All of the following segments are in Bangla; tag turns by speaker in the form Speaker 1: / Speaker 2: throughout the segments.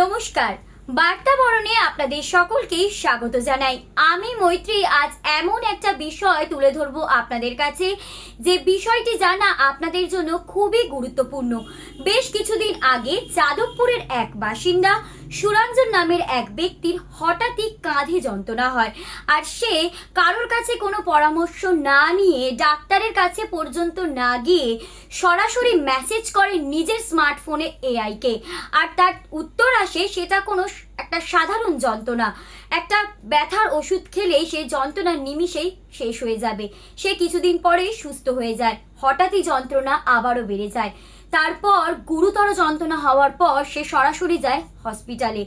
Speaker 1: নমস্কার। বার্তা বরণে আপনাদের সকলকে স্বাগত জানাই। আমি মৈত্রী, আজ এমন একটা বিষয় তুলে ধরব আপনাদের কাছে, যে বিষয়টি জানা আপনাদের জন্য খুবই গুরুত্বপূর্ণ। বেশ কিছুদিন আগে যাদবপুরের এক বাসিন্দা সুরঞ্জন নামের এক ব্যক্তির হঠাৎই কাঁধে যন্ত্রণা হয় আর সে কারোর কাছে কোনো পরামর্শ না নিয়ে ডাক্তারের কাছে পর্যন্ত না গিয়ে সরাসরি মেসেজ করে নিজের স্মার্টফোনে এআইকে আর তার উত্তর আসে, সেটা কোনো একটা সাধারণ যন্ত্রণা। একটা ব্যথার ওষুধ খেলেই সেই যন্ত্রণা নিমিষেই শেষ হয়ে যাবে। সে কিছুদিন পরেই সুস্থ হয়ে যায়। হঠাৎই যন্ত্রণা আবারও বেড়ে যায়। তারপর গুরুতর যন্ত্রণা হওয়ার পর সে সরাসরি যায় হসপিটালে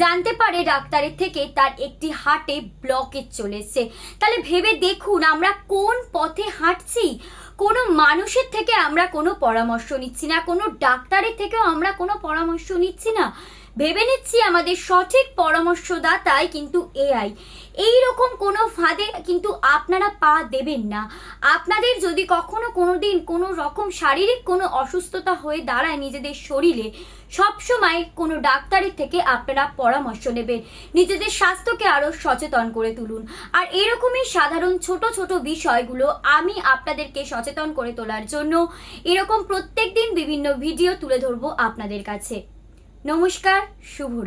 Speaker 1: জানতে পারে ডাক্তারের থেকে তার একটি হাটে ব্লকেজ চলে এসছে। তাহলে ভেবে দেখুন আমরা কোন পথে হাঁটছি? কোনো মানুষের থেকে আমরা কোনো পরামর্শ নিচ্ছি না, কোনো ডাক্তারের থেকেও আমরা কোনো পরামর্শ নিচ্ছি না। ভেবে নিচ্ছি আমাদের সঠিক পরামর্শদাতাই কিন্তু এআই। এই রকম কোনো ফাঁদে কিন্তু আপনারা পা দেবেন না। আপনাদের যদি কখনো কোনো দিন কোনো রকম শারীরিক কোনো অসুস্থতা হয়ে দাঁড়ায় নিজেদের শরীরে, সবসময় কোনো ডাক্তারের থেকে আপনারা পরামর্শ নেবেন। নিজেদের স্বাস্থ্যকে আরও সচেতন করে তুলুন। আর এরকমই সাধারণ ছোট ছোট বিষয়গুলো আমি আপনাদেরকে সচেতন করে তোলার জন্য এরকম প্রত্যেক দিন বিভিন্ন ভিডিও তুলে ধরবো আপনাদের কাছে। নমস্কার শুভরা